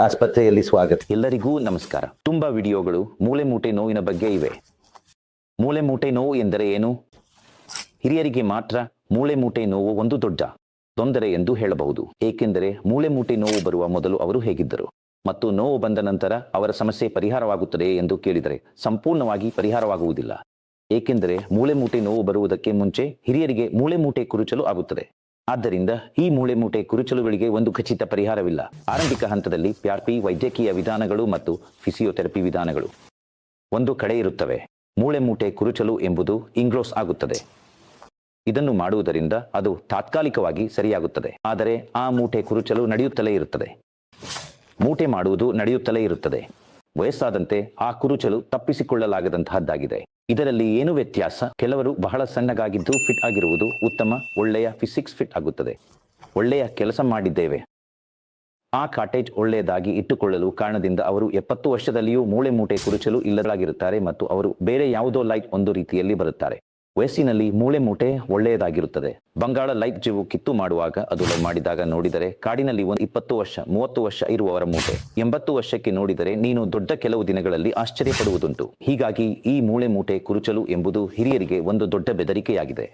ಆಸ್ಪತ್ರೆಯಲ್ಲಿ ಸ್ವಾಗತ. ಎಲ್ಲರಿಗೂ ನಮಸ್ಕಾರ. ತುಂಬಾ ವಿಡಿಯೋಗಳು ಮೂಳೆ ಮೂಟೆ ನೋವಿನ ಬಗ್ಗೆ ಇವೆ. ಮೂಳೆ ಮೂಟೆ ನೋವು ಎಂದರೆ ಏನು? ಹಿರಿಯರಿಗೆ ಮಾತ್ರ ಮೂಳೆ ಮೂಟೆ ನೋವು ಒಂದು ದೊಡ್ಡ ತೊಂದರೆ ಎಂದು ಹೇಳಬಹುದು. ಏಕೆಂದರೆ ಮೂಳೆ ಮೂಟೆ ನೋವು ಬರುವ ಮೊದಲು ಅವರು ಹೇಗಿದ್ದರು? ಮತ್ತು ನೋವು ಬಂದ ನಂತರ ಅವರ ಸಮಸ್ಯೆ ಪರಿಹಾರವಾಗುತ್ತದೆ ಎಂದು ಕೇಳಿದರೆ ಸಂಪೂರ್ಣವಾಗಿ ಪರಿಹಾರವಾಗುವುದಿಲ್ಲ. ಏಕೆಂದರೆ ಮೂಳೆ ಮೂಟೆ ನೋವು ಬರುವುದಕ್ಕೆ ಮುಂಚೆ ಹಿರಿಯರಿಗೆ ಮೂಳೆ ಮೂಟೆ ಕುರುಚಲು ಆಗುತ್ತದೆ. ಆದ್ದರಿಂದ ಈ ಮೂಳೆ ಮೂಟೆ ಕುರುಚಲುಗಳಿಗೆ ಒಂದು ಖಚಿತ ಪರಿಹಾರವಿಲ್ಲ. ಆರಂಭಿಕ ಹಂತದಲ್ಲಿ ಪ್ಯಾರ್ಪಿ, ವೈದ್ಯಕೀಯ ವಿಧಾನಗಳು ಮತ್ತು ಫಿಸಿಯೋಥೆರಪಿ ವಿಧಾನಗಳು. ಒಂದು ಕಡೆ ಇರುತ್ತವೆ. ಮೂಳೆ ಮೂಟೆ ಕುರುಚಲು ಎಂಬುದು ಇಂಗ್ರೋಸ್ ಆಗುತ್ತದೆ. ಇದನ್ನು ಮಾಡುವುದರಿಂದ ಅದು ತಾತ್ಕಾಲಿಕವಾಗಿ ಸರಿಯಾಗುತ್ತದೆ. ಆದರೆ ಆ ಮೂಟೆ ಕುರುಚಲು ನಡೆಯುತ್ತಲೇ ಇರುತ್ತದೆ. ಮೂಟೆ ಮಾಡುವುದು ನಡೆಯುತ್ತಲೇ ಇರುತ್ತದೆ. ವಯಸ್ಸಾದಂತೆ ಆ ಕುರುಚಲು ತಪ್ಪಿಸಿಕೊಳ್ಳಲಾಗದಂತಹದ್ದಾಗಿದೆ. ಇದರಲ್ಲಿ ಏನು ವ್ಯತ್ಯಾಸ? ಕೆಲವರು ಬಹಳ ಸಣ್ಣಗಾಗಿದ್ದು ಫಿಟ್ ಆಗಿರುವುದು ಉತ್ತಮ, ಒಳ್ಳೆಯ ಫಿಸಿಕ್ಸ್ ಫಿಟ್ ಆಗುತ್ತದೆ. ಒಳ್ಳೆಯ ಕೆಲಸ ಮಾಡಿದ್ದೇವೆ. ಆ ಕಾಟೇಜ್ ಒಳ್ಳೆಯದಾಗಿ ಇಟ್ಟುಕೊಳ್ಳಲು ಕಾರಣದಿಂದ ಅವರು ಎಪ್ಪತ್ತು ವರ್ಷದಲ್ಲಿಯೂ ಮೂಳೆ ಮೂಟೆ ಕುರುಚಲು ಇಲ್ಲದಾಗಿರುತ್ತಾರೆ ಮತ್ತು ಅವರು ಬೇರೆ ಯಾವುದೋ ಲೈಕ್ ಒಂದು ರೀತಿಯಲ್ಲಿ ಬರುತ್ತಾರೆ. ವಯಸ್ಸಿನಲ್ಲಿ ಮೂಳೆ ಮೂಟೆ ಒಳ್ಳೆಯದಾಗಿರುತ್ತದೆ. ಬಂಗಾಳ ಲೈಫ್ ಜೀವು ಕಿತ್ತು ಮಾಡುವಾಗ ಅದು ಮಾಡಿದಾಗ ನೋಡಿದರೆ ಕಾಡಿನಲ್ಲಿ ಒಂದು ಇಪ್ಪತ್ತು ವರ್ಷ, ಮೂವತ್ತು ವರ್ಷ ಇರುವವರ ಮೂಟೆ. ಎಂಬತ್ತು ವರ್ಷಕ್ಕೆ ನೋಡಿದರೆ ನೀನು ದೊಡ್ಡ ಕೆಲವು ದಿನಗಳಲ್ಲಿ ಆಶ್ಚರ್ಯಪಡುವುದುಂಟು. ಹೀಗಾಗಿ ಈ ಮೂಳೆ ಮೂಟೆ ಕುರುಚಲು ಎಂಬುದು ಹಿರಿಯರಿಗೆ ಒಂದು ದೊಡ್ಡ ಬೆದರಿಕೆಯಾಗಿದೆ.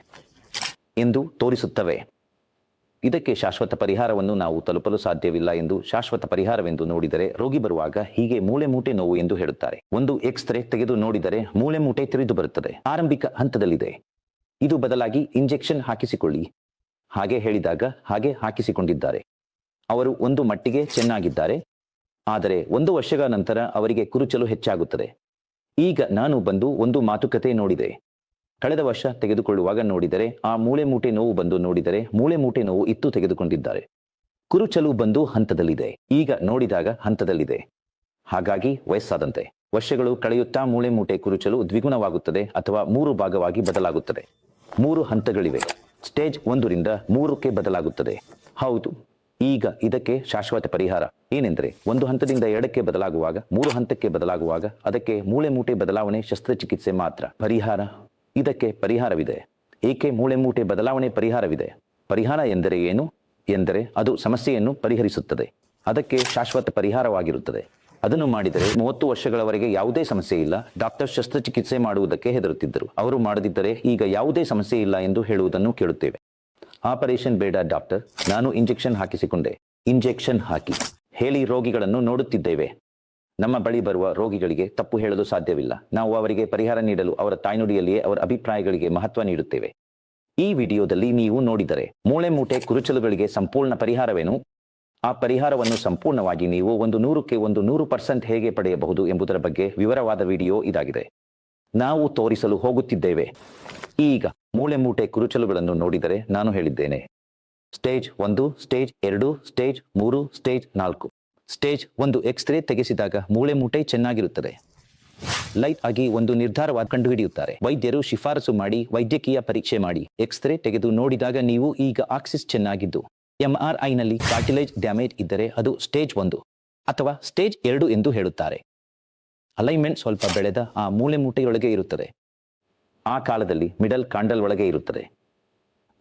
ಎಂದು ತೋರಿಸುತ್ತವೆ. ಇದಕ್ಕೆ ಶಾಶ್ವತ ಪರಿಹಾರವನ್ನು ನಾವು ತಲುಪಲು ಸಾಧ್ಯವಿಲ್ಲ ಎಂದು ಶಾಶ್ವತ ಪರಿಹಾರವೆಂದು ನೋಡಿದರೆ ರೋಗಿ ಬರುವಾಗ ಹೀಗೆ ಮೂಳೆ ಮೂಟೆ ನೋವು ಎಂದು ಹೇಳುತ್ತಾರೆ. ಒಂದು ಎಕ್ಸ್ ರೇ ತೆಗೆದು ನೋಡಿದರೆ ಮೂಳೆ ಮೂಟೆ ತೆರೆದು ಬರುತ್ತದೆ. ಆರಂಭಿಕ ಹಂತದಲ್ಲಿದೆ. ಇದು ಬದಲಾಗಿ ಇಂಜೆಕ್ಷನ್ ಹಾಕಿಸಿಕೊಳ್ಳಿ. ಹಾಗೆ ಹೇಳಿದಾಗ ಹಾಗೆ ಹಾಕಿಸಿಕೊಂಡಿದ್ದಾರೆ. ಅವರು ಒಂದು ಮಟ್ಟಿಗೆ ಚೆನ್ನಾಗಿದ್ದಾರೆ. ಆದರೆ ಒಂದು ವರ್ಷಗಳ ನಂತರ ಅವರಿಗೆ ಕುರುಚಲು ಹೆಚ್ಚಾಗುತ್ತದೆ. ಈಗ ನಾನು ಬಂದು ಒಂದು ಮಾತುಕತೆ ನೋಡಿದೆ. ಕಳೆದ ವರ್ಷ ತೆಗೆದುಕೊಳ್ಳುವಾಗ ನೋಡಿದರೆ ಆ ಮೂಳೆ ಮೂಟೆ ನೋವು ಬಂದು ನೋಡಿದರೆ ಮೂಳೆ ಮೂಟೆ ನೋವು ಇತ್ತು ತೆಗೆದುಕೊಂಡಿದ್ದಾರೆ. ಕುರುಚಲು ಬಂದು ಹಂತದಲ್ಲಿದೆ. ಈಗ ನೋಡಿದಾಗ ಹಂತದಲ್ಲಿದೆ. ಹಾಗಾಗಿ ವಯಸ್ಸಾದಂತೆ. ವರ್ಷಗಳು ಕಳೆಯುತ್ತಾ ಮೂಳೆ ಮೂಟೆ ಕುರುಚಲು ದ್ವಿಗುಣವಾಗುತ್ತದೆ ಅಥವಾ ಮೂರು ಭಾಗವಾಗಿ ಬದಲಾಗುತ್ತದೆ. ಮೂರು ಹಂತಗಳಿವೆ. ಸ್ಟೇಜ್ ಒಂದರಿಂದ ಮೂರಕ್ಕೆ ಬದಲಾಗುತ್ತದೆ. ಹೌದು. ಈಗ ಇದಕ್ಕೆ ಶಾಶ್ವತ ಪರಿಹಾರ. ಏನೆಂದರೆ ಒಂದು ಹಂತದಿಂದ ಎರಡಕ್ಕೆ ಬದಲಾಗುವಾಗ, ಮೂರು ಹಂತಕ್ಕೆ ಬದಲಾಗುವಾಗ ಅದಕ್ಕೆ ಮೂಳೆ ಮೂಟೆ ಬದಲಾವಣೆ ಶಸ್ತ್ರಚಿಕಿತ್ಸೆ ಮಾತ್ರ. ಪರಿಹಾರ? ಇದಕ್ಕೆ ಪರಿಹಾರವಿದೆ. ಏಕೆ ಮೂಳೆ ಮೂಟೆ ಬದಲಾವಣೆ ಪರಿಹಾರವಿದೆ? ಪರಿಹಾರ ಎಂದರೆ ಏನು? ಎಂದರೆ ಅದು ಸಮಸ್ಯೆಯನ್ನು ಪರಿಹರಿಸುತ್ತದೆ. ಅದಕ್ಕೆ ಶಾಶ್ವತ ಪರಿಹಾರವಾಗಿರುತ್ತದೆ. ಅದನ್ನು ಮಾಡಿದರೆ ಮೂವತ್ತು ವರ್ಷಗಳವರೆಗೆ ಯಾವುದೇ ಸಮಸ್ಯೆ ಇಲ್ಲ. ಡಾಕ್ಟರ್ ಶಸ್ತ್ರಚಿಕಿತ್ಸೆ ಮಾಡುವುದಕ್ಕೆ ಹೆದರುತ್ತಿದ್ದರು. ಅವರು ಮಾಡದಿದ್ದರೆ ಈಗ ಯಾವುದೇ ಸಮಸ್ಯೆ ಇಲ್ಲ ಎಂದು ಹೇಳುವುದನ್ನು ಕೇಳುತ್ತೇವೆ. ಆಪರೇಷನ್ ಬೇಡ ಡಾಕ್ಟರ್. ನಾನು ಇಂಜೆಕ್ಷನ್ ಹಾಕಿಸಿಕೊಂಡೆ. ಇಂಜೆಕ್ಷನ್ ಹಾಕಿ. ಹೇಳಿ ರೋಗಿಗಳನ್ನು ನೋಡುತ್ತಿದ್ದೇವೆ. ನಮ್ಮ ಬಳಿ ಬರುವ ರೋಗಿಗಳಿಗೆ ತಪ್ಪು ಹೇಳಲು ಸಾಧ್ಯವಿಲ್ಲ. ನಾವು ಅವರಿಗೆ ಪರಿಹಾರ ನೀಡಲು ಅವರ ತಾಯ್ನುಡಿಯಲ್ಲಿಯೇ ಅವರ ಅಭಿಪ್ರಾಯಗಳಿಗೆ ಮಹತ್ವ ನೀಡುತ್ತೇವೆ. ಈ ವಿಡಿಯೋದಲ್ಲಿ ನೀವು ನೋಡಿದರೆ ಮೂಳೆ ಮೂಟೆ ಕುರುಚಲುಗಳಿಗೆ ಸಂಪೂರ್ಣ ಪರಿಹಾರವೇನು? ಆ ಪರಿಹಾರವನ್ನು ಸಂಪೂರ್ಣವಾಗಿ ನೀವು ಒಂದು ನೂರಕ್ಕೆ ಒಂದು ನೂರು ಪರ್ಸೆಂಟ್ ಹೇಗೆ ಪಡೆಯಬಹುದು ಎಂಬುದರ ಬಗ್ಗೆ ವಿವರವಾದ ವಿಡಿಯೋ ಇದಾಗಿದೆ. ನಾವು ತೋರಿಸಲು ಹೋಗುತ್ತಿದ್ದೇವೆ. ಈಗ ಮೂಳೆ ಮೂಟೆ ಕುರುಚಲುಗಳನ್ನು ನೋಡಿದರೆ ನಾನು ಹೇಳಿದ್ದೇನೆ. ಸ್ಟೇಜ್ ಒಂದು, ಸ್ಟೇಜ್ ಎರಡು, ಸ್ಟೇಜ್ ಮೂರು, ಸ್ಟೇಜ್ ನಾಲ್ಕು. ಸ್ಟೇಜ್ ಒಂದು ಎಕ್ಸ್ರೇ ತೆಗೆಸಿದಾಗ ಮೂಳೆ ಮೂಟೆ ಚೆನ್ನಾಗಿರುತ್ತದೆ. ಲೈಟ್ ಆಗಿ ಒಂದು ನಿರ್ಧಾರವಾದ ಕಂಡುಹಿಡಿಯುತ್ತಾರೆ. ವೈದ್ಯರು ಶಿಫಾರಸು ಮಾಡಿ ವೈದ್ಯಕೀಯ ಪರೀಕ್ಷೆ ಮಾಡಿ ಎಕ್ಸ್ರೇ ತೆಗೆದು ನೋಡಿದಾಗ ನೀವು ಈಗ ಆಕ್ಸಿಸ್ ಚೆನ್ನಾಗಿದ್ದು. ಎಂಆರ್ ಐನಲ್ಲಿ ಕಾರ್ಟಿಲೇಜ್ ಡ್ಯಾಮೇಜ್ ಇದ್ದರೆ ಅದು ಸ್ಟೇಜ್ ಒಂದು ಅಥವಾ ಸ್ಟೇಜ್ ಎರಡು ಎಂದು ಹೇಳುತ್ತಾರೆ. ಅಲೈನ್ಮೆಂಟ್ ಸ್ವಲ್ಪ ಬೆಳೆದ ಆ ಮೂಳೆ ಮೂಟೆಯೊಳಗೆ ಇರುತ್ತದೆ. ಆ ಕಾಲದಲ್ಲಿ ಮಿಡಲ್ ಕಾಂಡಲ್ ಒಳಗೆ ಇರುತ್ತದೆ.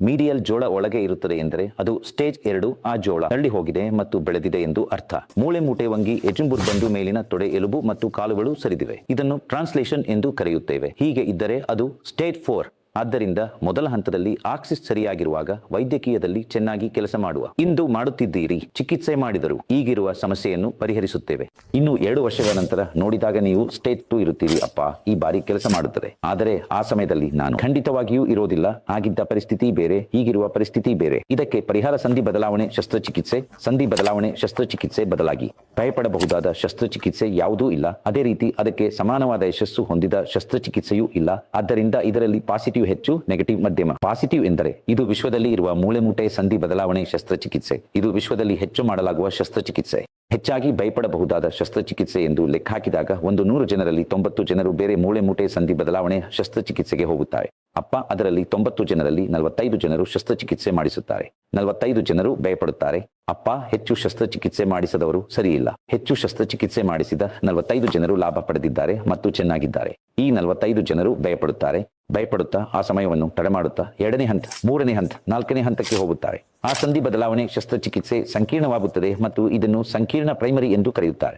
ಮೀಡಿಯಲ್ ಜೋಳ ಒಳಗೆ ಇರುತ್ತದೆ ಎಂದರೆ ಅದು ಸ್ಟೇಜ್ ಎರಡು ಆ ಜೋಳ ತಳ್ಳಿ ಹೋಗಿದೆ ಮತ್ತು ಬೆಳೆದಿದೆ ಎಂದು ಅರ್ಥ. ಮೂಳೆ ಮೂಟೆ ವಂಗಿ ಎಜುಂಬುರ್ ಬಂದು ಮೇಲಿನ ತೊಡೆ ಎಲುಬು ಮತ್ತು ಕಾಲುಗಳು ಸರಿದಿವೆ. ಇದನ್ನು ಟ್ರಾನ್ಸ್ಲೇಷನ್ ಎಂದು ಕರೆಯುತ್ತೇವೆ. ಹೀಗೆ ಇದ್ದರೆ ಅದು ಸ್ಟೇಜ್ ಫೋರ್. ಆದ್ದರಿಂದ ಮೊದಲ ಹಂತದಲ್ಲಿ ಆಕ್ಸಿಸ್ ಸರಿಯಾಗಿರುವಾಗ ವೈದ್ಯಕೀಯದಲ್ಲಿ ಚೆನ್ನಾಗಿ ಕೆಲಸ ಮಾಡುವ. ಇಂದು ಮಾಡುತ್ತಿದ್ದೀರಿ, ಚಿಕಿತ್ಸೆ ಮಾಡಿದರು ಈಗಿರುವ ಸಮಸ್ಯೆಯನ್ನು ಪರಿಹರಿಸುತ್ತೇವೆ. ಇನ್ನು ಎರಡು ವರ್ಷಗಳ ನಂತರ ನೋಡಿದಾಗ ನೀವು ಸ್ಟೇಜ್ ಟು ಇರುತ್ತೀರಿ ಅಪ್ಪ, ಈ ಬಾರಿ ಕೆಲಸ ಮಾಡುತ್ತದೆ. ಆದರೆ ಆ ಸಮಯದಲ್ಲಿ ನಾನು ಖಂಡಿತವಾಗಿಯೂ ಇರೋದಿಲ್ಲ, ಆಗಿದ್ದ ಪರಿಸ್ಥಿತಿ ಬೇರೆ, ಈಗಿರುವ ಪರಿಸ್ಥಿತಿ ಬೇರೆ. ಇದಕ್ಕೆ ಪರಿಹಾರ ಸಂಧಿ ಬದಲಾವಣೆ, ಶಸ್ತ್ರಚಿಕಿತ್ಸೆ, ಸಂಧಿ ಬದಲಾವಣೆ, ಶಸ್ತ್ರಚಿಕಿತ್ಸೆ ಬದಲಾಗಿ. ಭಯಪಡಬಹುದಾದ ಶಸ್ತ್ರಚಿಕಿತ್ಸೆ ಯಾವುದೂ ಇಲ್ಲ. ಅದೇ ರೀತಿ ಅದಕ್ಕೆ ಸಮಾನವಾದ ಯಶಸ್ಸು ಹೊಂದಿದ ಶಸ್ತ್ರಚಿಕಿತ್ಸೆಯೂ ಇಲ್ಲ. ಆದ್ದರಿಂದ ಇದರಲ್ಲಿ ಪಾಸಿಟಿವ್ ಹೆಚ್ಚು ನೆಗೆಟಿವ್ ಮಧ್ಯಮ. ಪಾಸಿಟಿವ್ ಎಂದರೆ ಇದು ವಿಶ್ವದಲ್ಲಿ ಇರುವ ಮೂಳೆ ಮೂಟೆ ಸಂಧಿ ಬದಲಾವಣೆ ಶಸ್ತ್ರಚಿಕಿತ್ಸೆ. ಇದು ವಿಶ್ವದಲ್ಲಿ ಹೆಚ್ಚು ಮಾಡಲಾಗುವ ಶಸ್ತ್ರಚಿಕಿತ್ಸೆ. ಹೆಚ್ಚಾಗಿ ಭಯಪಡಬಹುದಾದ ಶಸ್ತ್ರಚಿಕಿತ್ಸೆ ಎಂದು ಲೆಕ್ಕ ಹಾಕಿದಾಗ ಒಂದು ನೂರು ಜನರಲ್ಲಿ ತೊಂಬತ್ತು ಜನರು ಬೇರೆ ಮೂಳೆ ಮೂಟೆ ಸಂಧಿ ಬದಲಾವಣೆ ಶಸ್ತ್ರಚಿಕಿತ್ಸೆಗೆ ಹೋಗುತ್ತಾರೆ. ಅಪ್ಪ ಅದರಲ್ಲಿ ತೊಂಬತ್ತು ಜನರಲ್ಲಿ ನಲವತ್ತೈದು ಜನರು ಶಸ್ತ್ರಚಿಕಿತ್ಸೆ ಮಾಡಿಸುತ್ತಾರೆ. ನಲವತ್ತೈದು ಜನರು ಭಯಪಡುತ್ತಾರೆ. ಅಪ್ಪ ಹೆಚ್ಚು ಶಸ್ತ್ರಚಿಕಿತ್ಸೆ ಮಾಡಿಸದವರು ಸರಿಯಿಲ್ಲ. ಹೆಚ್ಚು ಶಸ್ತ್ರಚಿಕಿತ್ಸೆ ಮಾಡಿಸಿದ ನಲವತ್ತೈದು ಜನರು ಲಾಭ ಪಡೆದಿದ್ದಾರೆ ಮತ್ತು ಚೆನ್ನಾಗಿದ್ದಾರೆ. ಈ ನಲವತ್ತೈದು ಜನರು ಭಯಪಡುತ್ತಾರೆ. ಭಯಪಡುತ್ತಾ ಆ ಸಮಯವನ್ನು ತಡೆ ಮಾಡುತ್ತಾ ಎರಡನೇ ಹಂತ, ಮೂರನೇ ಹಂತ, ನಾಲ್ಕನೇ ಹಂತಕ್ಕೆ ಹೋಗುತ್ತಾರೆ. ಆ ಸಂಧಿ ಬದಲಾವಣೆ ಶಸ್ತ್ರಚಿಕಿತ್ಸೆ ಸಂಕೀರ್ಣವಾಗುತ್ತದೆ ಮತ್ತು ಇದನ್ನು ಸಂಕೀರ್ಣ ಪ್ರೈಮರಿ ಎಂದು ಕರೆಯುತ್ತಾರೆ.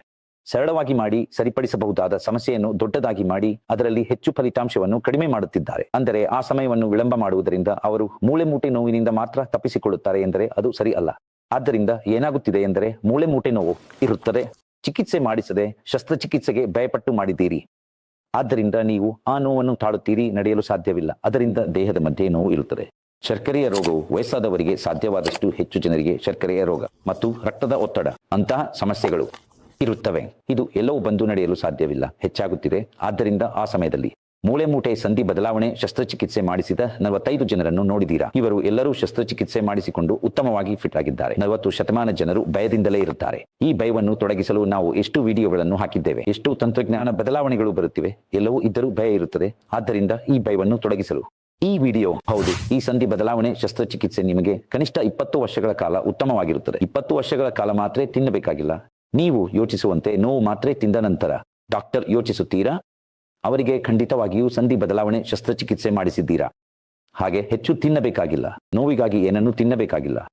ಸರಳವಾಗಿ ಮಾಡಿ, ಸರಿಪಡಿಸಬಹುದಾದ ಸಮಸ್ಯೆಯನ್ನು ದೊಡ್ಡದಾಗಿ ಮಾಡಿ, ಅದರಲ್ಲಿ ಹೆಚ್ಚು ಫಲಿತಾಂಶವನ್ನು ಕಡಿಮೆ ಮಾಡುತ್ತಿದ್ದಾರೆ. ಅಂದರೆ ಆ ಸಮಯವನ್ನು ವಿಳಂಬ ಮಾಡುವುದರಿಂದ ಅವರು ಮೂಳೆ ಮೂಟೆ ನೋವಿನಿಂದ ಮಾತ್ರ ತಪ್ಪಿಸಿಕೊಳ್ಳುತ್ತಾರೆ ಎಂದರೆ ಅದು ಸರಿ ಅಲ್ಲ ಆದ್ದರಿಂದ ಏನಾಗುತ್ತಿದೆ ಎಂದರೆ ಮೂಳೆ ಮೂಟೆ ನೋವು ಇರುತ್ತದೆ. ಚಿಕಿತ್ಸೆ ಮಾಡಿಸದೆ ಶಸ್ತ್ರಚಿಕಿತ್ಸೆಗೆ ಭಯಪಟ್ಟು ಮಾಡಿದ್ದೀರಿ. ಆದ್ದರಿಂದ ನೀವು ಆ ನೋವನ್ನು ತಾಳುತ್ತೀರಿ, ನಡೆಯಲು ಸಾಧ್ಯವಿಲ್ಲ. ಅದರಿಂದ ದೇಹದ ಮಧ್ಯೆ ನೋವು ಇರುತ್ತದೆ. ಶರ್ಕರೆಯ ರೋಗವು ವಯಸ್ಸಾದವರಿಗೆ ಸಾಧ್ಯವಾದಷ್ಟು ಹೆಚ್ಚು ಜನರಿಗೆ ಶರ್ಕರೆಯ ರೋಗ ಮತ್ತು ರಕ್ತದ ಒತ್ತಡ, ಅಂತಹ ಸಮಸ್ಯೆಗಳು. ಇರುತ್ತವೆ. ಇದು ಎಲ್ಲವೂ ಬಂದು ನಡೆಯಲು ಸಾಧ್ಯವಿಲ್ಲ. ಹೆಚ್ಚಾಗುತ್ತಿದೆ. ಆದ್ದರಿಂದ ಆ ಸಮಯದಲ್ಲಿ ಮೂಳೆ ಮೂಟೆ ಸಂಧಿ ಬದಲಾವಣೆ ಶಸ್ತ್ರಚಿಕಿತ್ಸೆ ಮಾಡಿಸಿದ ನಲವತ್ತೈದು ಜನರನ್ನು ನೋಡಿದೀರಾ? ಇವರು ಎಲ್ಲರೂ ಶಸ್ತ್ರಚಿಕಿತ್ಸೆ ಮಾಡಿಸಿಕೊಂಡು ಉತ್ತಮವಾಗಿ ಫಿಟ್ ಆಗಿದ್ದಾರೆ. ನಲವತ್ತು ಶತಮಾನ ಜನರು ಭಯದಿಂದಲೇ ಇರುತ್ತಾರೆ. ಈ ಭಯವನ್ನು ತೊಡಗಿಸಲು ನಾವು ಎಷ್ಟು ವಿಡಿಯೋಗಳನ್ನು ಹಾಕಿದ್ದೇವೆ? ಎಷ್ಟು ತಂತ್ರಜ್ಞಾನ ಬದಲಾವಣೆಗಳು ಬರುತ್ತಿವೆ? ಎಲ್ಲವೂ ಇದ್ದರೂ ಭಯ ಇರುತ್ತದೆ. ಆದ್ದರಿಂದ ಈ ಭಯವನ್ನು ತೊಡಗಿಸಲು. ಈ ವಿಡಿಯೋ ಹೌದು. ಈ ಸಂಧಿ ಬದಲಾವಣೆ ಶಸ್ತ್ರಚಿಕಿತ್ಸೆ ನಿಮಗೆ ಕನಿಷ್ಠ ಇಪ್ಪತ್ತು ವರ್ಷಗಳ ಕಾಲ ಉತ್ತಮವಾಗಿರುತ್ತದೆ. ಇಪ್ಪತ್ತು ವರ್ಷಗಳ ಕಾಲ ಮಾತ್ರ ತಿನ್ನಬೇಕಾಗಿಲ್ಲ. ನೀವು ಯೋಚಿಸುವಂತೆ ನೋವು ಮಾತ್ರೆ ತಿಂದ ನಂತರ ಡಾಕ್ಟರ್ ಯೋಚಿಸುತ್ತೀರಾ? ಅವರಿಗೆ ಖಂಡಿತವಾಗಿಯೂ ಸಂಧಿ ಬದಲಾವಣೆ ಶಸ್ತ್ರಚಿಕಿತ್ಸೆ ಮಾಡಿಸಿದ್ದೀರಾ? ಹಾಗೆ ಹೆಚ್ಚು ತಿನ್ನಬೇಕಾಗಿಲ್ಲ. ನೋವಿಗಾಗಿ ಏನನ್ನೂ ತಿನ್ನಬೇಕಾಗಿಲ್ಲ.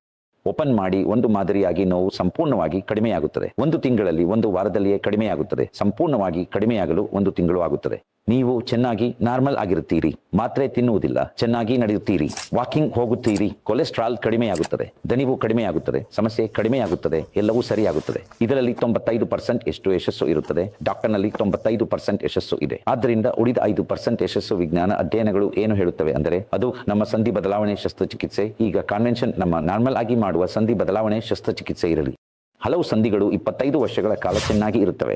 ಓಪನ್ ಮಾಡಿ ಒಂದು ಮಾದರಿಯಾಗಿ ನೋವು ಸಂಪೂರ್ಣವಾಗಿ ಕಡಿಮೆಯಾಗುತ್ತದೆ. ಒಂದು ತಿಂಗಳಲ್ಲಿ ಒಂದು ವಾರದಲ್ಲಿಯೇ ಕಡಿಮೆಯಾಗುತ್ತದೆ. ಸಂಪೂರ್ಣವಾಗಿ ಕಡಿಮೆಯಾಗಲು ಒಂದು ತಿಂಗಳು ಆಗುತ್ತದೆ. ನೀವು ಚೆನ್ನಾಗಿ ನಾರ್ಮಲ್ ಆಗಿರುತ್ತೀರಿ, ಮಾತ್ರೆ ತಿನ್ನುವುದಿಲ್ಲ, ಚೆನ್ನಾಗಿ ನಡೆಯುತ್ತೀರಿ, ವಾಕಿಂಗ್ ಹೋಗುತ್ತೀರಿ, ಕೊಲೆಸ್ಟ್ರಾಲ್ ಕಡಿಮೆಯಾಗುತ್ತದೆ, ದಣಿವು ಕಡಿಮೆಯಾಗುತ್ತದೆ, ಸಮಸ್ಯೆ ಕಡಿಮೆಯಾಗುತ್ತದೆ, ಎಲ್ಲವೂ ಸರಿಯಾಗುತ್ತದೆ. ಇದರಲ್ಲಿ ತೊಂಬತ್ತೈದು ಪರ್ಸೆಂಟ್ ಎಷ್ಟು ಯಶಸ್ಸು ಇರುತ್ತದೆ? ಡಾಕ್ಟರ್ನಲ್ಲಿ ತೊಂಬತ್ತೈದು ಪರ್ಸೆಂಟ್ ಯಶಸ್ಸು ಇದೆ. ಆದ್ದರಿಂದ ಉಳಿದ ಐದು ಪರ್ಸೆಂಟ್ ಯಶಸ್ಸು ವಿಜ್ಞಾನ ಅಧ್ಯಯನಗಳು ಏನು ಹೇಳುತ್ತವೆ ಅಂದರೆ, ಅದು ನಮ್ಮ ಸಂಧಿ ಬದಲಾವಣೆ ಶಸ್ತ್ರಚಿಕಿತ್ಸೆ, ಈಗ ಕಾನ್ವೆನ್ಷನ್ ನಮ್ಮ ನಾರ್ಮಲ್ ಆಗಿ ಮಾಡುವ ಸಂಧಿ ಬದಲಾವಣೆ ಶಸ್ತ್ರಚಿಕಿತ್ಸೆ ಇರಲಿ. ಹಲವು ಸಂಧಿಗಳು ಇಪ್ಪತ್ತೈದು ವರ್ಷಗಳ ಕಾಲ ಚೆನ್ನಾಗಿ ಇರುತ್ತವೆ.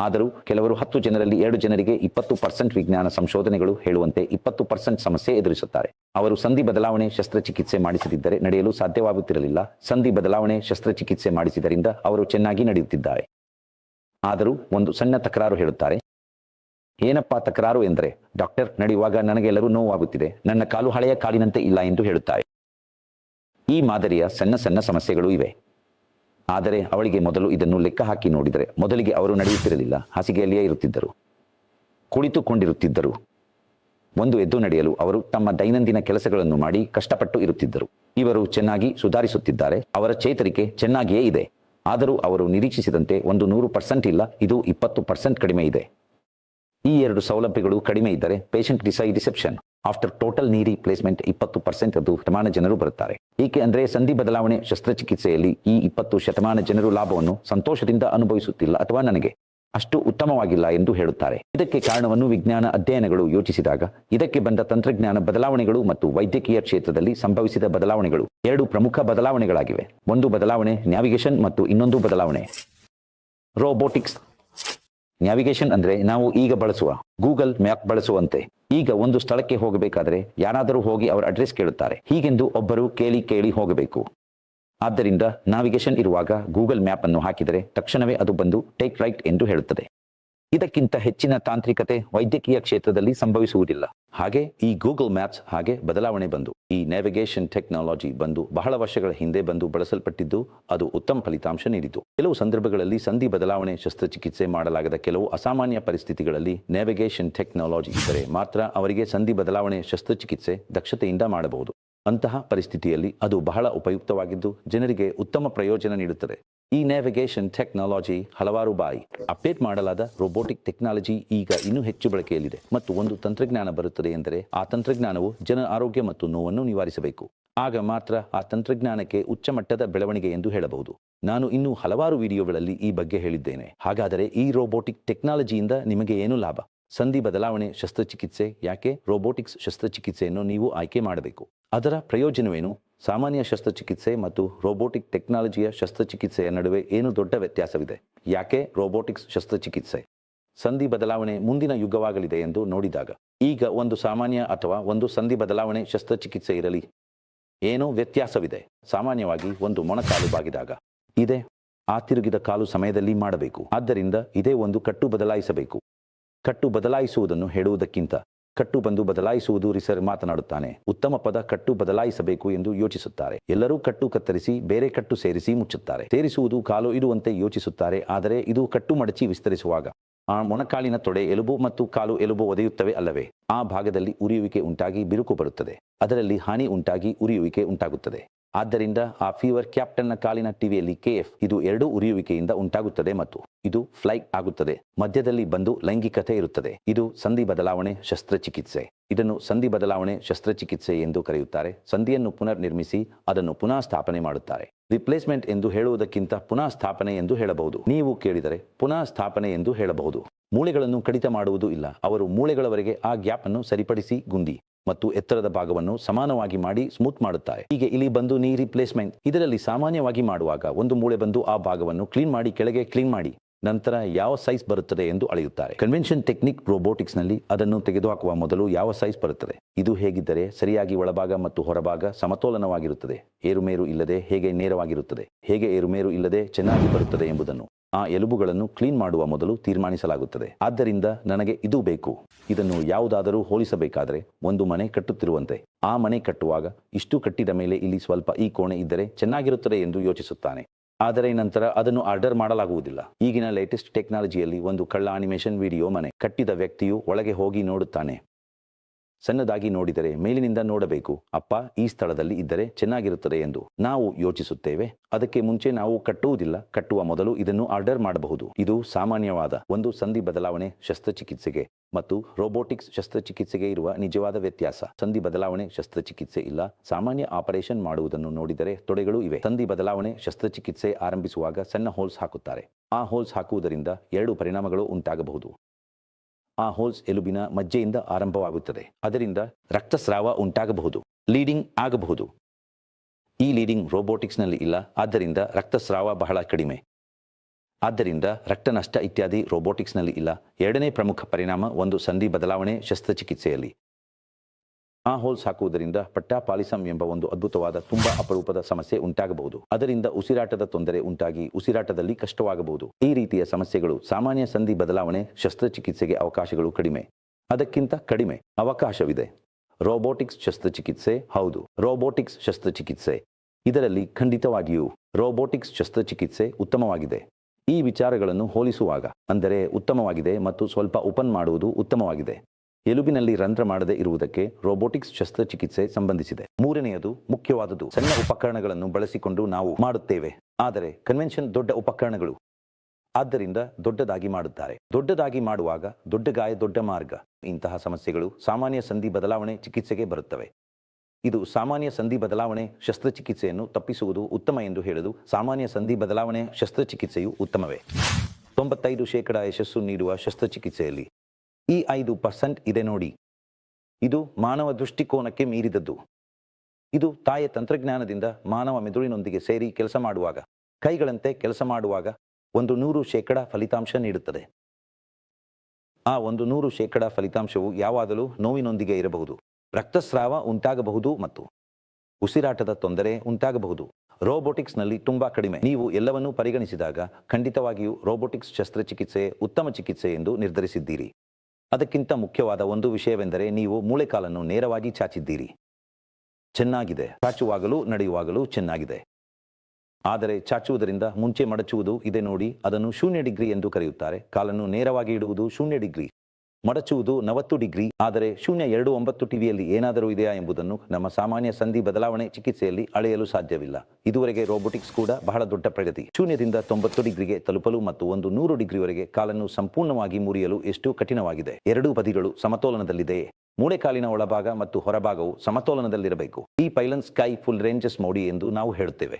ಆದರೂ ಕೆಲವರು ಹತ್ತು ಜನರಲ್ಲಿ ಎರಡು ಜನರಿಗೆ ಇಪ್ಪತ್ತು ಪರ್ಸೆಂಟ್ ವಿಜ್ಞಾನ ಸಂಶೋಧನೆಗಳು ಹೇಳುವಂತೆ ಇಪ್ಪತ್ತು ಪರ್ಸೆಂಟ್ ಸಮಸ್ಯೆ ಎದುರಿಸುತ್ತಾರೆ. ಅವರು ಸಂಧಿ ಬದಲಾವಣೆ ಶಸ್ತ್ರಚಿಕಿತ್ಸೆ ಮಾಡಿಸದಿದ್ದರೆ ನಡೆಯಲು ಸಾಧ್ಯವಾಗುತ್ತಿರಲಿಲ್ಲ. ಸಂಧಿ ಬದಲಾವಣೆ ಶಸ್ತ್ರಚಿಕಿತ್ಸೆ ಮಾಡಿಸಿದರಿಂದ ಅವರು ಚೆನ್ನಾಗಿ ನಡೆಯುತ್ತಿದ್ದಾರೆ. ಆದರೂ ಒಂದು ಸಣ್ಣ ತಕರಾರು ಹೇಳುತ್ತಾರೆ. ಏನಪ್ಪಾ ತಕರಾರು ಎಂದರೆ, ಡಾಕ್ಟರ್, ನಡೆಯುವಾಗ ನನಗೆಲ್ಲರೂ ನೋವಾಗುತ್ತಿದೆ. ನನ್ನ ಕಾಲು ಹಳೆಯ ಕಾಲಿನಂತೆ ಇಲ್ಲ ಎಂದು ಹೇಳುತ್ತಾರೆ. ಈ ಮಾದರಿಯ ಸಣ್ಣ ಸಣ್ಣ ಸಮಸ್ಯೆಗಳು ಇವೆ. ಆದರೆ ಅವಳಿಗೆ ಮೊದಲು ಇದನ್ನು ಲೆಕ್ಕ ಹಾಕಿ ನೋಡಿದರೆ ಮೊದಲಿಗೆ ಅವರು ನಡೆಯುತ್ತಿರಲಿಲ್ಲ, ಹಾಸಿಗೆಯಲ್ಲಿಯೇ ಇರುತ್ತಿದ್ದರು. ಕುಳಿತುಕೊಂಡಿರುತ್ತಿದ್ದರು. ಒಂದು ಎದ್ದು ನಡೆಯಲು ಅವರು ತಮ್ಮ ದೈನಂದಿನ ಕೆಲಸಗಳನ್ನು ಮಾಡಿ ಕಷ್ಟಪಟ್ಟು ಇರುತ್ತಿದ್ದರು. ಇವರು ಚೆನ್ನಾಗಿ ಸುಧಾರಿಸುತ್ತಿದ್ದಾರೆ, ಅವರ ಚೇತರಿಕೆ ಚೆನ್ನಾಗಿಯೇ ಇದೆ. ಆದರೂ ಅವರು ನಿರೀಕ್ಷಿಸಿದಂತೆ ಒಂದು ನೂರು ಪರ್ಸೆಂಟ್ ಇಲ್ಲ, ಇದು ಇಪ್ಪತ್ತು ಪರ್ಸೆಂಟ್ ಕಡಿಮೆ ಇದೆ. ಈ ಎರಡು ಸೌಲಭ್ಯಗಳು ಕಡಿಮೆ ಇದ್ದರೆ patient ಡಿಸೈ reception. After total knee replacement ಇಪ್ಪತ್ತು ಪರ್ಸೆಂಟ್ ಅದು ಶತಮಾನ ಜನರು ಬರುತ್ತಾರೆ. ಏಕೆ ಅಂದ್ರೆ ಸಂಧಿ ಬದಲಾವಣೆ ಶಸ್ತ್ರಚಿಕಿತ್ಸೆಯಲ್ಲಿ ಈ ಇಪ್ಪತ್ತು ಶತಮಾನ ಜನರು ಲಾಭವನ್ನು ಸಂತೋಷದಿಂದ ಅನುಭವಿಸುತ್ತಿಲ್ಲ ಅಥವಾ ನನಗೆ ಅಷ್ಟು ಉತ್ತಮವಾಗಿಲ್ಲ ಎಂದು ಹೇಳುತ್ತಾರೆ. ಇದಕ್ಕೆ ಕಾರಣವನ್ನು ವಿಜ್ಞಾನ ಅಧ್ಯಯನಗಳು ಯೋಚಿಸಿದಾಗ, ಇದಕ್ಕೆ ಬಂದ ತಂತ್ರಜ್ಞಾನ ಬದಲಾವಣೆಗಳು ಮತ್ತು ವೈದ್ಯಕೀಯ ಕ್ಷೇತ್ರದಲ್ಲಿ ಸಂಭವಿಸಿದ ಬದಲಾವಣೆಗಳು ಎರಡು ಪ್ರಮುಖ ಬದಲಾವಣೆಗಳಾಗಿವೆ. ಒಂದು ಬದಲಾವಣೆ ನ್ಯಾವಿಗೇಷನ್ ಮತ್ತು ಇನ್ನೊಂದು ಬದಲಾವಣೆ ರೋಬೋಟಿಕ್ಸ್. ನ್ಯಾವಿಗೇಷನ್ ಅಂದ್ರೆ ನಾವು ಈಗ ಬಳಸುವ ಗೂಗಲ್ ಮ್ಯಾಪ್ ಬಳಸುವಂತೆ ಈಗ ಒಂದು ಸ್ಥಳಕ್ಕೆ ಹೋಗಬೇಕಾದರೆ ಯಾರಾದರೂ ಹೋಗಿ ಅವರ ಅಡ್ರೆಸ್ ಕೇಳುತ್ತಾರೆ. ಹೀಗೆಂದು ಒಬ್ಬರು ಕೇಳಿ ಕೇಳಿ ಹೋಗಬೇಕು. ಆದ್ದರಿಂದ ನಾವಿಗೇಷನ್ ಇರುವಾಗ ಗೂಗಲ್ ಮ್ಯಾಪ್ ಅನ್ನು ಹಾಕಿದರೆ ತಕ್ಷಣವೇ ಅದು ಬಂದು ಟೇಕ್ ರೈಟ್ ಎಂದು ಹೇಳುತ್ತದೆ. ಇದಕ್ಕಿಂತ ಹೆಚ್ಚಿನ ತಾಂತ್ರಿಕತೆ ವೈದ್ಯಕೀಯ ಕ್ಷೇತ್ರದಲ್ಲಿ ಸಂಭವಿಸುವುದಿಲ್ಲ. ಹಾಗೆ ಈ ಗೂಗಲ್ ಮ್ಯಾಪ್ಸ್ ಹಾಗೆ ಬದಲಾವಣೆ ಬಂದು, ಈ ನ್ಯಾವಿಗೇಷನ್ ಟೆಕ್ನಾಲಜಿ ಬಂದು ಬಹಳ ವರ್ಷಗಳ ಹಿಂದೆ ಬಂದು ಬಳಸಲ್ಪಟ್ಟಿದ್ದು ಅದು ಉತ್ತಮ ಫಲಿತಾಂಶ ನೀಡಿತು. ಕೆಲವು ಸಂದರ್ಭಗಳಲ್ಲಿ ಸಂಧಿ ಬದಲಾವಣೆ ಶಸ್ತ್ರಚಿಕಿತ್ಸೆ ಮಾಡಲಾಗದ ಕೆಲವು ಅಸಾಮಾನ್ಯ ಪರಿಸ್ಥಿತಿಗಳಲ್ಲಿ ನ್ಯಾವಿಗೇಷನ್ ಟೆಕ್ನಾಲಜಿ ಇದ್ದರೆ ಮಾತ್ರ ಅವರಿಗೆ ಸಂಧಿ ಬದಲಾವಣೆ ಶಸ್ತ್ರಚಿಕಿತ್ಸೆ ದಕ್ಷತೆಯಿಂದ ಮಾಡಬಹುದು. ಅಂತಹ ಪರಿಸ್ಥಿತಿಯಲ್ಲಿ ಅದು ಬಹಳ ಉಪಯುಕ್ತವಾಗಿದ್ದು, ಜನರಿಗೆ ಉತ್ತಮ ಪ್ರಯೋಜನ ನೀಡುತ್ತದೆ. ಈ ನ್ಯಾವಿಗೇಷನ್ ಟೆಕ್ನಾಲಜಿ ಹಲವಾರು ಬಾರಿ ಅಪ್ಡೇಟ್ ಮಾಡಲಾದ ರೋಬೋಟಿಕ್ ಟೆಕ್ನಾಲಜಿ ಈಗ ಇನ್ನೂ ಹೆಚ್ಚು ಬಳಕೆಯಲ್ಲಿದೆ. ಮತ್ತು ಒಂದು ತಂತ್ರಜ್ಞಾನ ಬರುತ್ತದೆ ಎಂದರೆ ಆ ತಂತ್ರಜ್ಞಾನವು ಜನ ಆರೋಗ್ಯ ಮತ್ತು ನೋವನ್ನು ನಿವಾರಿಸಬೇಕು. ಆಗ ಮಾತ್ರ ಆ ತಂತ್ರಜ್ಞಾನಕ್ಕೆ ಉಚ್ಚ ಮಟ್ಟದ ಬೆಳವಣಿಗೆ ಎಂದು ಹೇಳಬಹುದು. ನಾನು ಇನ್ನೂ ಹಲವಾರು ವಿಡಿಯೋಗಳಲ್ಲಿ ಈ ಬಗ್ಗೆ ಹೇಳಿದ್ದೇನೆ. ಹಾಗಾದರೆ ಈ ರೋಬೋಟಿಕ್ ಟೆಕ್ನಾಲಜಿಯಿಂದ ನಿಮಗೆ ಏನು ಲಾಭ? ಸಂಧಿ ಬದಲಾವಣೆ ಶಸ್ತ್ರಚಿಕಿತ್ಸೆ, ಯಾಕೆ? ರೋಬೋಟಿಕ್ಸ್ ಶಸ್ತ್ರಚಿಕಿತ್ಸೆಯನ್ನು ನೀವು ಆಯ್ಕೆ ಮಾಡಬೇಕು. ಅದರ ಪ್ರಯೋಜನವೇನು? ಸಾಮಾನ್ಯ ಶಸ್ತ್ರಚಿಕಿತ್ಸೆ ಮತ್ತು ರೋಬೋಟಿಕ್ ಟೆಕ್ನಾಲಜಿಯ ಶಸ್ತ್ರಚಿಕಿತ್ಸೆಯ ನಡುವೆ ಏನು ದೊಡ್ಡ ವ್ಯತ್ಯಾಸವಿದೆ? ಯಾಕೆ? ರೋಬೋಟಿಕ್ಸ್ ಶಸ್ತ್ರಚಿಕಿತ್ಸೆ. ಸಂಧಿ ಬದಲಾವಣೆ ಮುಂದಿನ ಯುಗವಾಗಲಿದೆ ಎಂದು ನೋಡಿದಾಗ. ಈಗ ಒಂದು ಸಾಮಾನ್ಯ ಅಥವಾ ಒಂದು ಸಂಧಿ ಬದಲಾವಣೆ ಶಸ್ತ್ರಚಿಕಿತ್ಸೆ ಇರಲಿ. ಏನೋ ವ್ಯತ್ಯಾಸವಿದೆ. ಸಾಮಾನ್ಯವಾಗಿ ಒಂದು ಮೊಣಕಾಲು ಬಾಗಿದಾಗ. ಇದೆ. ಆ ತಿರುಗಿದ ಕಾಲು ಸಮಯದಲ್ಲಿ ಮಾಡಬೇಕು. ಆದ್ದರಿಂದ ಇದೇ ಒಂದು ಕಟ್ಟು ಬದಲಾಯಿಸಬೇಕು. ಕಟ್ಟು ಬದಲಾಯಿಸುವುದನ್ನು ಹೇಳುವುದಕ್ಕಿಂತ ಕಟ್ಟು ಬಂದು ಬದಲಾಯಿಸುವುದು ರಿಸರ್ ಮಾತನಾಡುತ್ತಾನೆ. ಉತ್ತಮ ಪದ ಕಟ್ಟು ಬದಲಾಯಿಸಬೇಕು ಎಂದು ಯೋಚಿಸುತ್ತಾರೆ. ಎಲ್ಲರೂ ಕಟ್ಟು ಕತ್ತರಿಸಿ, ಬೇರೆ ಕಟ್ಟು ಸೇರಿಸಿ ಮುಚ್ಚುತ್ತಾರೆ. ಸೇರಿಸುವುದು ಕಾಲು ಇರುವಂತೆ ಯೋಚಿಸುತ್ತಾರೆ, ಆದರೆ ಇದು ಕಟ್ಟು ಮಡಚಿ ವಿಸ್ತರಿಸುವಾಗ ಆ ಮೊಣಕಾಲಿನ ತೊಡೆ ಎಲುಬು ಮತ್ತು ಕಾಲು ಎಲುಬು ಒದೆಯುತ್ತವೆ ಅಲ್ಲವೇ? ಆ ಭಾಗದಲ್ಲಿ ಉರಿಯುವಿಕೆ ಉಂಟಾಗಿ ಬಿರುಕು ಬರುತ್ತದೆ. ಅದರಲ್ಲಿ ಹಾನಿ ಉಂಟಾಗಿ ಉರಿಯುವಿಕೆ ಉಂಟಾಗುತ್ತದೆ. ಆದ್ದರಿಂದ ಆ ಫೀವರ್ ಕ್ಯಾಪ್ಟನ್ನ ಕಾಲಿನ ಟಿವಿಯಲ್ಲಿ ಕೆಎಫ್ ಇದು ಎರಡು ಉರಿಯುವಿಕೆಯಿಂದ ಉಂಟಾಗುತ್ತದೆ ಮತ್ತು ಇದು ಫ್ಲೈಟ್ ಆಗುತ್ತದೆ. ಮಧ್ಯದಲ್ಲಿ ಬಂದು ಲೈಂಗಿಕತೆ ಇರುತ್ತದೆ. ಇದು ಸಂಧಿ ಬದಲಾವಣೆ ಶಸ್ತ್ರಚಿಕಿತ್ಸೆ. ಇದನ್ನು ಸಂಧಿ ಬದಲಾವಣೆ ಶಸ್ತ್ರಚಿಕಿತ್ಸೆ ಎಂದು ಕರೆಯುತ್ತಾರೆ. ಸಂಧಿಯನ್ನು ಪುನರ್ ನಿರ್ಮಿಸಿ ಅದನ್ನು ಪುನಃ ಸ್ಥಾಪನೆ ಮಾಡುತ್ತಾರೆ. ರಿಪ್ಲೇಸ್ಮೆಂಟ್ ಎಂದು ಹೇಳುವುದಕ್ಕಿಂತ ಪುನಃ ಸ್ಥಾಪನೆ ಎಂದು ಹೇಳಬಹುದು. ನೀವು ಕೇಳಿದರೆ ಪುನಃ ಸ್ಥಾಪನೆ ಎಂದು ಹೇಳಬಹುದು. ಮೂಳೆಗಳನ್ನು ಕಡಿತ ಮಾಡುವುದು ಇಲ್ಲ. ಅವರು ಮೂಳೆಗಳವರೆಗೆ ಆ ಗ್ಯಾಪ್ ಅನ್ನು ಸರಿಪಡಿಸಿ ಗುಂಡಿ ಮತ್ತು ಎತ್ತರದ ಭಾಗವನ್ನು ಸಮಾನವಾಗಿ ಮಾಡಿ ಸ್ಮೂತ್ ಮಾಡುತ್ತಾರೆ ಹೀಗೆ ಇಲ್ಲಿ ಬಂದು ನೀ ರಿಪ್ಲೇಸ್ಮೆಂಟ್ ಇದರಲ್ಲಿ ಸಾಮಾನ್ಯವಾಗಿ ಮಾಡುವಾಗ ಒಂದು ಮೂಳೆ ಬಂದು ಆ ಭಾಗವನ್ನು ಕ್ಲೀನ್ ಮಾಡಿ ಕೆಳಗೆ ಕ್ಲೀನ್ ಮಾಡಿ. ನಂತರ ಯಾವ ಸೈಜ್ ಬರುತ್ತದೆ ಎಂದು ಅಳೆಯುತ್ತಾರೆ. ಕನ್ವೆನ್ಷನ್ ಟೆಕ್ನಿಕ್ ರೋಬೋಟಿಕ್ಸ್ನಲ್ಲಿ ಅದನ್ನು ತೆಗೆದುಹಾಕುವ ಮೊದಲು ಯಾವ ಸೈಜ್ ಬರುತ್ತದೆ? ಇದು ಹೇಗಿದ್ದರೆ ಸರಿಯಾಗಿ ಒಳಭಾಗ ಮತ್ತು ಹೊರಭಾಗ ಸಮತೋಲನವಾಗಿರುತ್ತದೆ. ಏರುಮೇರು ಇಲ್ಲದೆ ಹೇಗೆ ನೇರವಾಗಿರುತ್ತದೆ? ಹೇಗೆ ಏರುಮೇರು ಇಲ್ಲದೆ ಚೆನ್ನಾಗಿ ಬರುತ್ತದೆ ಎಂಬುದನ್ನು. ಆ ಎಲುಬುಗಳನ್ನು ಕ್ಲೀನ್ ಮಾಡುವ ಮೊದಲು ತೀರ್ಮಾನಿಸಲಾಗುತ್ತದೆ. ಆದ್ದರಿಂದ ನನಗೆ ಇದು ಬೇಕು. ಇದನ್ನು ಯಾವುದಾದರೂ ಹೋಲಿಸಬೇಕಾದರೆ ಒಂದು ಮನೆ ಕಟ್ಟುತ್ತಿರುವಂತೆ. ಆ ಮನೆ ಕಟ್ಟುವಾಗ ಇಷ್ಟು ಕಟ್ಟಿದ ಮೇಲೆ ಇಲ್ಲಿ ಸ್ವಲ್ಪ ಈ ಕೋಣೆ ಇದ್ದರೆ ಚೆನ್ನಾಗಿರುತ್ತದೆ ಎಂದು ಯೋಚಿಸುತ್ತಾನೆ. ಆದರೆ ನಂತರ ಅದನ್ನು ಆರ್ಡರ್ ಮಾಡಲಾಗುವುದಿಲ್ಲ. ಈಗಿನ ಲೇಟೆಸ್ಟ್ ಟೆಕ್ನಾಲಜಿಯಲ್ಲಿ ಒಂದು ಕಳ್ಳ ಅನಿಮೇಷನ್ ವಿಡಿಯೋ ಮನೆ ಕಟ್ಟಿದ ವ್ಯಕ್ತಿಯು ಒಳಗೆ ಹೋಗಿ ನೋಡುತ್ತಾನೆ. ಸಣ್ಣದಾಗಿ ನೋಡಿದರೆ ಮೇಲಿನಿಂದ ನೋಡಬೇಕು, ಅಪ್ಪ ಈ ಸ್ಥಳದಲ್ಲಿ ಇದ್ದರೆ ಚೆನ್ನಾಗಿರುತ್ತದೆ ಎಂದು ನಾವು ಯೋಚಿಸುತ್ತೇವೆ. ಅದಕ್ಕೆ ಮುಂಚೆ ನಾವು ಕಟ್ಟುವುದಿಲ್ಲ, ಕಟ್ಟುವ ಮೊದಲು ಇದನ್ನು ಆರ್ಡರ್ ಮಾಡಬಹುದು. ಇದು ಸಾಮಾನ್ಯವಾದ ಒಂದು ಸಂಧಿ ಬದಲಾವಣೆ ಶಸ್ತ್ರಚಿಕಿತ್ಸೆಗೆ ಮತ್ತು ರೋಬೋಟಿಕ್ಸ್ ಶಸ್ತ್ರಚಿಕಿತ್ಸೆಗೆ ಇರುವ ನಿಜವಾದ ವ್ಯತ್ಯಾಸ. ಸಂಧಿ ಬದಲಾವಣೆ ಶಸ್ತ್ರಚಿಕಿತ್ಸೆ ಇಲ್ಲ, ಸಾಮಾನ್ಯ ಆಪರೇಷನ್ ಮಾಡುವುದನ್ನು ನೋಡಿದರೆ ತೊಡೆಗಳು ಇವೆ. ಸಂಧಿ ಬದಲಾವಣೆ ಶಸ್ತ್ರಚಿಕಿತ್ಸೆ ಆರಂಭಿಸುವಾಗ ಸಣ್ಣ ಹೋಲ್ಸ್ ಹಾಕುತ್ತಾರೆ. ಆ ಹೋಲ್ಸ್ ಹಾಕುವುದರಿಂದ ಎರಡು ಪರಿಣಾಮಗಳು ಉಂಟಾಗಬಹುದು. ಆ ಹೋಲ್ಸ್ ಎಲುಬಿನ ಮಜ್ಜೆಯಿಂದ ಆರಂಭವಾಗುತ್ತದೆ. ಅದರಿಂದ ರಕ್ತಸ್ರಾವ ಉಂಟಾಗಬಹುದು, ಲೀಡಿಂಗ್ ಆಗಬಹುದು. ಈ ಲೀಡಿಂಗ್ ರೋಬೋಟಿಕ್ಸ್ನಲ್ಲಿ ಇಲ್ಲ, ಆದ್ದರಿಂದ ರಕ್ತಸ್ರಾವ ಬಹಳ ಕಡಿಮೆ. ಆದ್ದರಿಂದ ರಕ್ತನಷ್ಟ ಇತ್ಯಾದಿ ರೋಬೋಟಿಕ್ಸ್ನಲ್ಲಿ ಇಲ್ಲ. ಎರಡನೇ ಪ್ರಮುಖ ಪರಿಣಾಮ ಒಂದು ಸಂಧಿ ಬದಲಾವಣೆ ಶಸ್ತ್ರಚಿಕಿತ್ಸೆಯಲ್ಲಿ. ಆ ಹೋಲ್ಸ್ ಹಾಕುವುದರಿಂದ ಪಟ್ಟಾಪಾಲಿಸಂ ಎಂಬ ಒಂದು ಅದ್ಭುತವಾದ, ತುಂಬಾ ಅಪರೂಪದ ಸಮಸ್ಯೆ ಉಂಟಾಗಬಹುದು. ಅದರಿಂದ ಉಸಿರಾಟದ ತೊಂದರೆ ಉಂಟಾಗಿ ಉಸಿರಾಟದಲ್ಲಿ ಕಷ್ಟವಾಗಬಹುದು. ಈ ರೀತಿಯ ಸಮಸ್ಯೆಗಳು ಸಾಮಾನ್ಯ ಸಂಧಿ ಬದಲಾವಣೆ, ಶಸ್ತ್ರಚಿಕಿತ್ಸೆಗೆ ಅವಕಾಶಗಳು ಕಡಿಮೆ. ಅದಕ್ಕಿಂತ ಕಡಿಮೆ ಅವಕಾಶವಿದೆ. ರೋಬೋಟಿಕ್ಸ್ ಶಸ್ತ್ರಚಿಕಿತ್ಸೆ, ಹೌದು, ರೋಬೋಟಿಕ್ಸ್ ಶಸ್ತ್ರಚಿಕಿತ್ಸೆ. ಇದರಲ್ಲಿ ಖಂಡಿತವಾಗಿಯೂ ರೋಬೋಟಿಕ್ಸ್ ಶಸ್ತ್ರಚಿಕಿತ್ಸೆ ಉತ್ತಮವಾಗಿದೆ. ಈ ವಿಚಾರಗಳನ್ನು ಹೋಲಿಸುವಾಗ, ಅಂದರೆ ಉತ್ತಮವಾಗಿದೆ ಮತ್ತು ಸ್ವಲ್ಪ ಓಪನ್ ಮಾಡುವುದು ಉತ್ತಮವಾಗಿದೆ. ಎಲುಬಿನಲ್ಲಿ ರಂಧ್ರ ಮಾಡದೇ ಇರುವುದಕ್ಕೆ ರೋಬೋಟಿಕ್ಸ್ ಶಸ್ತ್ರಚಿಕಿತ್ಸೆ ಸಂಬಂಧಿಸಿದೆ. ಮೂರನೆಯದು ಮುಖ್ಯವಾದುದು ಸಣ್ಣ ಉಪಕರಣಗಳನ್ನು ಬಳಸಿಕೊಂಡು ನಾವು ಮಾಡುತ್ತೇವೆ. ಆದರೆ ಕನ್ವೆನ್ಷನ್ ದೊಡ್ಡ ಉಪಕರಣಗಳು ಆದ್ದರಿಂದ ದೊಡ್ಡದಾಗಿ ಮಾಡುತ್ತಾರೆ. ದೊಡ್ಡದಾಗಿ ಮಾಡುವಾಗ ದೊಡ್ಡ ಗಾಯ, ದೊಡ್ಡ ಮಾರ್ಗ. ಇಂತಹ ಸಮಸ್ಯೆಗಳು ಸಾಮಾನ್ಯ ಸಂಧಿ ಬದಲಾವಣೆ ಚಿಕಿತ್ಸೆಗೆ ಬರುತ್ತವೆ. ಇದು ಸಾಮಾನ್ಯ ಸಂಧಿ ಬದಲಾವಣೆ ಶಸ್ತ್ರಚಿಕಿತ್ಸೆಯನ್ನು ತಪ್ಪಿಸುವುದು ಉತ್ತಮ ಎಂದು ಹೇಳಲು ಸಾಮಾನ್ಯ ಸಂಧಿ ಬದಲಾವಣೆ ಶಸ್ತ್ರಚಿಕಿತ್ಸೆಯು ಉತ್ತಮವೇ. ತೊಂಬತ್ತೈದು ಶೇಕಡ ಯಶಸ್ಸು ನೀಡುವ ಶಸ್ತ್ರಚಿಕಿತ್ಸೆಯಲ್ಲಿ ಈ ಐದು ಪರ್ಸೆಂಟ್ ಇದೆ ನೋಡಿ. ಇದು ಮಾನವ ದೃಷ್ಟಿಕೋನಕ್ಕೆ ಮೀರಿದದ್ದು. ಇದು ತಾಯಿಯ ತಂತ್ರಜ್ಞಾನದಿಂದ ಮಾನವ ಮೆದುಳಿನೊಂದಿಗೆ ಸೇರಿ ಕೆಲಸ ಮಾಡುವಾಗ, ಕೈಗಳಂತೆ ಕೆಲಸ ಮಾಡುವಾಗ ಒಂದು ನೂರು ಶೇಕಡ ಫಲಿತಾಂಶ ನೀಡುತ್ತದೆ. ಆ ಒಂದು ನೂರು ಶೇಕಡ ಫಲಿತಾಂಶವು ಯಾವಾಗಲೂ ನೋವಿನೊಂದಿಗೆ ಇರಬಹುದು. ರಕ್ತಸ್ರಾವ ಉಂಟಾಗಬಹುದು ಮತ್ತು ಉಸಿರಾಟದ ತೊಂದರೆ ಉಂಟಾಗಬಹುದು. ರೋಬೋಟಿಕ್ಸ್ನಲ್ಲಿ ತುಂಬಾ ಕಡಿಮೆ. ನೀವು ಎಲ್ಲವನ್ನೂ ಪರಿಗಣಿಸಿದಾಗ ಖಂಡಿತವಾಗಿಯೂ ರೋಬೋಟಿಕ್ಸ್ ಶಸ್ತ್ರಚಿಕಿತ್ಸೆ ಉತ್ತಮ ಚಿಕಿತ್ಸೆ ಎಂದು ನಿರ್ಧರಿಸಿದ್ದೀರಿ. ಅದಕ್ಕಿಂತ ಮುಖ್ಯವಾದ ಒಂದು ವಿಷಯವೆಂದರೆ ನೀವು ಮೂಳೆಕಾಲನ್ನು ನೇರವಾಗಿ ಚಾಚಿದ್ದೀರಿ. ಚೆನ್ನಾಗಿದೆ. ಚಾಚುವಾಗಲೂ ನಡೆಯುವಾಗಲೂ ಚೆನ್ನಾಗಿದೆ. ಆದರೆ ಚಾಚುವುದರಿಂದ ಮುಂಚೆ ಮಡಚುವುದು ಇದೆ ನೋಡಿ, ಅದನ್ನು ಶೂನ್ಯ ಡಿಗ್ರಿ ಎಂದು ಕರೆಯುತ್ತಾರೆ. ಕಾಲನ್ನು ನೇರವಾಗಿ ಇಡುವುದು ಶೂನ್ಯ ಡಿಗ್ರಿ. ಮಡಚುವುದು ನವತ್ತು ಡಿಗ್ರಿ. ಆದರೆ ಶೂನ್ಯ ಎರಡು ಒಂಬತ್ತು ಟಿವಿಯಲ್ಲಿ ಏನಾದರೂ ಇದೆಯಾ ಎಂಬುದನ್ನು ನಮ್ಮ ಸಾಮಾನ್ಯ ಸಂಧಿ ಬದಲಾವಣೆ ಚಿಕಿತ್ಸೆಯಲ್ಲಿ ಅಳೆಯಲು ಸಾಧ್ಯವಿಲ್ಲ. ಇದುವರೆಗೆ ರೋಬೋಟಿಕ್ಸ್ ಕೂಡ ಬಹಳ ದೊಡ್ಡ ಪ್ರಗತಿ. ಶೂನ್ಯದಿಂದ ತೊಂಬತ್ತು ಡಿಗ್ರಿಗೆ ತಲುಪಲು ಮತ್ತು ಒಂದು ನೂರು ಡಿಗ್ರಿವರೆಗೆ ಕಾಲನ್ನು ಸಂಪೂರ್ಣವಾಗಿ ಮುರಿಯಲು ಎಷ್ಟು ಕಠಿಣವಾಗಿದೆ? ಎರಡೂ ಬದಿಗಳು ಸಮತೋಲನದಲ್ಲಿದೆಯೇ ಮೂಳೆಕಾಲಿನ ಒಳಭಾಗ ಮತ್ತು ಹೊರಭಾಗವು ಸಮತೋಲನದಲ್ಲಿರಬೇಕು. ಈ ಪೈಲನ್ ಸ್ಕೈ ಫುಲ್ ರೇಂಜಸ್ ಮೋಡಿ ಎಂದು ನಾವು ಹೇಳುತ್ತೇವೆ.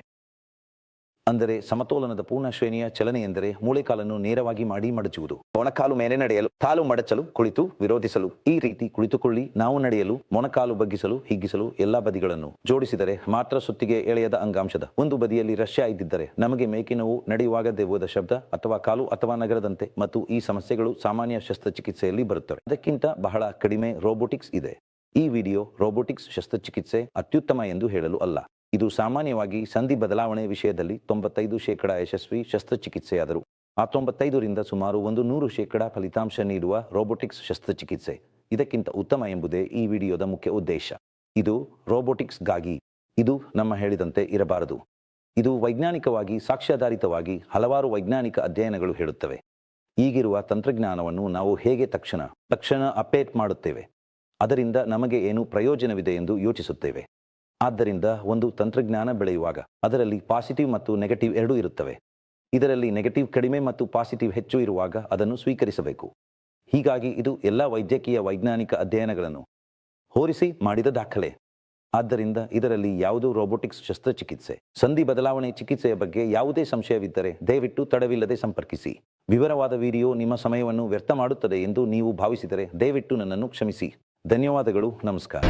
ಅಂದರೆ ಸಮತೋಲನದ ಪೂರ್ಣ ಶ್ರೇಣಿಯ ಚಲನೆ ಎಂದರೆ ಮೂಳೆಕಾಲನ್ನು ನೇರವಾಗಿ ಮಾಡಿ ಮಡಚುವುದು. ಮೊಣಕಾಲು ಮೇಲೆ ನಡೆಯಲು ಕಾಲು ಮಡಚಲು, ಕುಳಿತು, ವಿರೋಧಿಸಲು, ಈ ರೀತಿ ಕುಳಿತುಕೊಳ್ಳಿ, ನಾವು ನಡೆಯಲು, ಮೊಣಕಾಲು ಬಗ್ಗಿಸಲು, ಹಿಗ್ಗಿಸಲು ಎಲ್ಲಾ ಬದಿಗಳನ್ನು ಜೋಡಿಸಿದರೆ ಮಾತ್ರ ಸುತ್ತಿಗೆ ಎಳೆಯದ ಅಂಗಾಂಶದ. ಒಂದು ಬದಿಯಲ್ಲಿ ರಷ್ಯಾ ಇದ್ದಿದ್ದರೆ ನಮಗೆ ಮೇಕಿನವು ನಡೆಯುವಾಗ ದೆವ್ವದ ಶಬ್ದ ಅಥವಾ ಕಾಲು ಅಥವಾ ನಗರದಂತೆ ಮತ್ತು ಈ ಸಮಸ್ಯೆಗಳು ಸಾಮಾನ್ಯ ಶಸ್ತ್ರಚಿಕಿತ್ಸೆಯಲ್ಲಿ ಬರುತ್ತವೆ. ಅದಕ್ಕಿಂತ ಬಹಳ ಕಡಿಮೆ ರೋಬೋಟಿಕ್ಸ್ ಇದೆ. ಈ ವಿಡಿಯೋ ರೋಬೋಟಿಕ್ಸ್ ಶಸ್ತ್ರಚಿಕಿತ್ಸೆ ಅತ್ಯುತ್ತಮ ಎಂದು ಹೇಳಲು ಅಲ್ಲ. ಇದು ಸಾಮಾನ್ಯವಾಗಿ ಸಂಧಿ ಬದಲಾವಣೆ ವಿಷಯದಲ್ಲಿ ತೊಂಬತ್ತೈದು ಶೇಕಡ ಯಶಸ್ವಿ ಶಸ್ತ್ರಚಿಕಿತ್ಸೆಯಾದರು. ಆ ತೊಂಬತ್ತೈದರಿಂದ ಸುಮಾರು ಒಂದು ನೂರು ಶೇಕಡ ಫಲಿತಾಂಶ ನೀಡುವ ರೋಬೋಟಿಕ್ಸ್ ಶಸ್ತ್ರಚಿಕಿತ್ಸೆ. ಇದಕ್ಕಿಂತ ಉತ್ತಮ ಎಂಬುದೇ ಈ ವಿಡಿಯೋದ ಮುಖ್ಯ ಉದ್ದೇಶ. ಇದು ರೋಬೋಟಿಕ್ಸ್ಗಾಗಿ. ಇದು ನಮ್ಮ ಹೇಳಿದಂತೆ ಇರಬಾರದು. ಇದು ವೈಜ್ಞಾನಿಕವಾಗಿ ಸಾಕ್ಷ್ಯಾಧಾರಿತವಾಗಿ ಹಲವಾರು ವೈಜ್ಞಾನಿಕ ಅಧ್ಯಯನಗಳು ಹೇಳುತ್ತವೆ. ಈಗಿರುವ ತಂತ್ರಜ್ಞಾನವನ್ನು ನಾವು ಹೇಗೆ ತಕ್ಷಣ ತಕ್ಷಣ ಅಪ್ಡೇಟ್ ಮಾಡುತ್ತೇವೆ? ಅದರಿಂದ ನಮಗೆ ಏನು ಪ್ರಯೋಜನವಿದೆ ಎಂದು ಯೋಚಿಸುತ್ತೇವೆ. ಆದ್ದರಿಂದ ಒಂದು ತಂತ್ರಜ್ಞಾನ ಬೆಳೆಯುವಾಗ ಅದರಲ್ಲಿ ಪಾಸಿಟಿವ್ ಮತ್ತು ನೆಗೆಟಿವ್ ಎರಡೂ ಇರುತ್ತವೆ. ಇದರಲ್ಲಿ ನೆಗೆಟಿವ್ ಕಡಿಮೆ ಮತ್ತು ಪಾಸಿಟಿವ್ ಹೆಚ್ಚು ಇರುವಾಗ ಅದನ್ನು ಸ್ವೀಕರಿಸಬೇಕು. ಹೀಗಾಗಿ ಇದು ಎಲ್ಲ ವೈದ್ಯಕೀಯ ವೈಜ್ಞಾನಿಕ ಅಧ್ಯಯನಗಳನ್ನು ಹೋರಿಸಿ ಮಾಡಿದ ದಾಖಲೆ. ಆದ್ದರಿಂದ ಇದರಲ್ಲಿ ಯಾವುದು ರೋಬೋಟಿಕ್ಸ್ ಶಸ್ತ್ರಚಿಕಿತ್ಸೆ. ಸಂಧಿ ಬದಲಾವಣೆ ಚಿಕಿತ್ಸೆಯ ಬಗ್ಗೆ ಯಾವುದೇ ಸಂಶಯವಿದ್ದರೆ ದಯವಿಟ್ಟು ತಡವಿಲ್ಲದೆ ಸಂಪರ್ಕಿಸಿ. ವಿವರವಾದ ವಿಡಿಯೋ ನಿಮ್ಮ ಸಮಯವನ್ನು ವ್ಯರ್ಥ ಮಾಡುತ್ತದೆ ಎಂದು ನೀವು ಭಾವಿಸಿದರೆ ದಯವಿಟ್ಟು ನನ್ನನ್ನು ಕ್ಷಮಿಸಿ. ಧನ್ಯವಾದಗಳು, ನಮಸ್ಕಾರ.